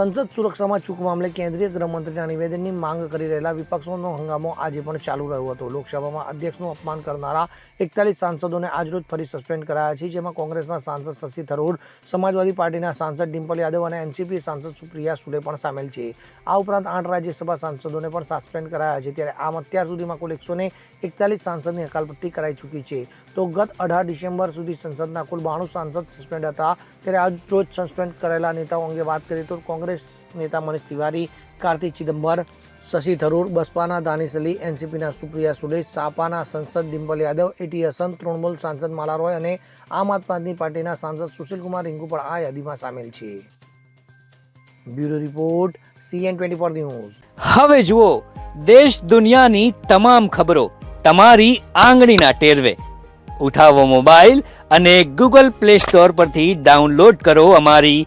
સંસદ સુરક્ષામાં ચૂક મામલે કેન્દ્રીય ગૃહમંત્રીના નિવેદનની માંગ કરી રહેલા વિપક્ષોનો હંગામો આજે પણ ચાલુ રહ્યો હતો. લોકસભામાં અધ્યક્ષનું અપમાન કરનારા એકતાલીસ સાંસદોને આજરોજ ફરી સસ્પેન્ડ કરાયા છે, જેમાં કોંગ્રેસના સાંસદ શશી થરૂર, સમાજવાદી પાર્ટીના સાંસદ ડિમ્પલ યાદવ અને એનસીપી સાંસદ સુપ્રિયા સુલે પણ સામેલ છે. આ ઉપરાંત આઠ રાજ્યસભા સાંસદોને પણ સસ્પેન્ડ કરાયા છે. ત્યારે આમ અત્યાર સુધીમાં કુલ એકસો એકતાલીસ સાંસદની હકાલપટ્ટી કરાઈ ચૂકી છે. તો ગત અઢાર ડિસેમ્બર સુધી સંસદના કુલ બાણું સાંસદ સસ્પેન્ડ હતા. ત્યારે આજ રોજ સસ્પેન્ડ કરેલા નેતાઓ અંગે વાત કરીએ તો કોંગ્રેસ નેતા મનીષ તિવારી, કાર્તિક ચિદમ્બર, શશી થરૂર, બસપાના દાનિશ અલી એનસીપીના સુપ્રિયા સુલે, સાપાના સંસદ ડિમ્પલ યાદવ એટી હસન તૃણમૂલ સાંસદ માલા રોય અને આમ આદમી પાર્ટીના સાંસદ સુશીલકુમાર રિંગુ પણ આ યાદીમાં સામેલ છે. Bureau report, CN twenty four news. હવે જુઓ, દેશ દુનિયાની તમામ ખબરો તમારી આંગળીના ટેરવે. ઉઠાવો મોબાઈલ અને ગૂગલ પ્લે સ્ટોર પરથી ડાઉનલોડ કરો અમારી